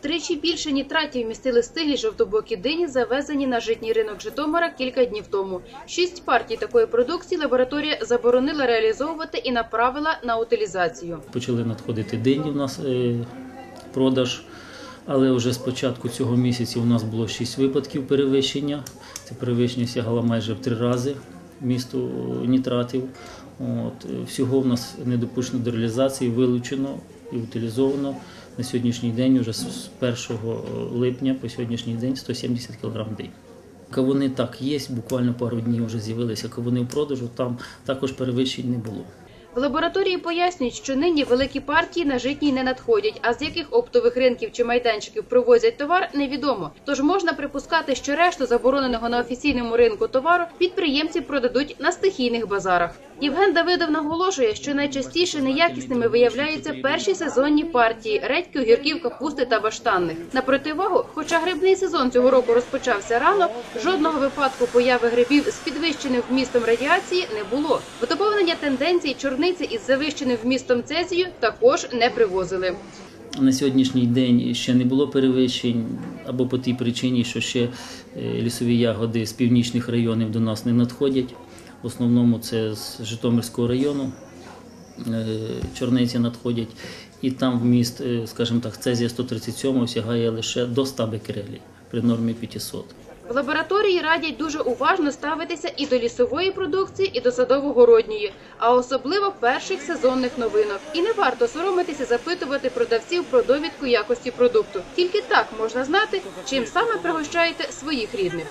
Втричі більше нітратів містили стиглі жовтобокі дині, завезені на житній ринок Житомира кілька днів тому. Шість партій такої продукції лабораторія заборонила реалізовувати і направила на утилізацію. Почали надходити дині в нас е, продаж, але вже з початку цього місяця у нас було 6 випадків перевищення. Це перевищення сягало майже в три рази місту нітратів. От, е, всього в нас не допущено до реалізації, вилучено і утилізовано на сьогоднішній день, вже з з 1 липня по сьогоднішній день 170 кг динь. Кавуни так є, буквально пару днів вже з'явилися кавуни в продажу, там також перевищень не було. В лабораторії пояснюють, що нині великі партії на житній не надходять, а з яких оптових ринків чи майданчиків привозять товар, невідомо. Тож можна припускати, що решту забороненого на офіційному ринку товару підприємці продадуть на стихійних базарах. Євген Давидов наголошує, що найчастіше неякісними виявляються перші сезонні партії редьки, огірків, капусти та баштанних. На противагу, хоча грибний сезон цього року розпочався рано, жодного випадку появи грибів з підвищеним вмістом радіації не було. В доповнення тенденцій чорниці із завищеним вмістом цезію також не привозили. На сьогоднішній день ще не було перевищень або по тій причині, що ще е, лісові ягоди з північних районів до нас не надходять. В основному це з Житомирського району е, чорниці надходять, і там вміст, е, скажімо так, цезія 137 сягає лише до 100 бекерелій при нормі 500. В лабораторії радять дуже уважно ставитися і до лісової продукції, і до садово-городньої, а особливо перших сезонних новинок. І не варто соромитися запитувати продавців про довідку якості продукту. Тільки так можна знати, чим саме пригощаєте своїх рідних.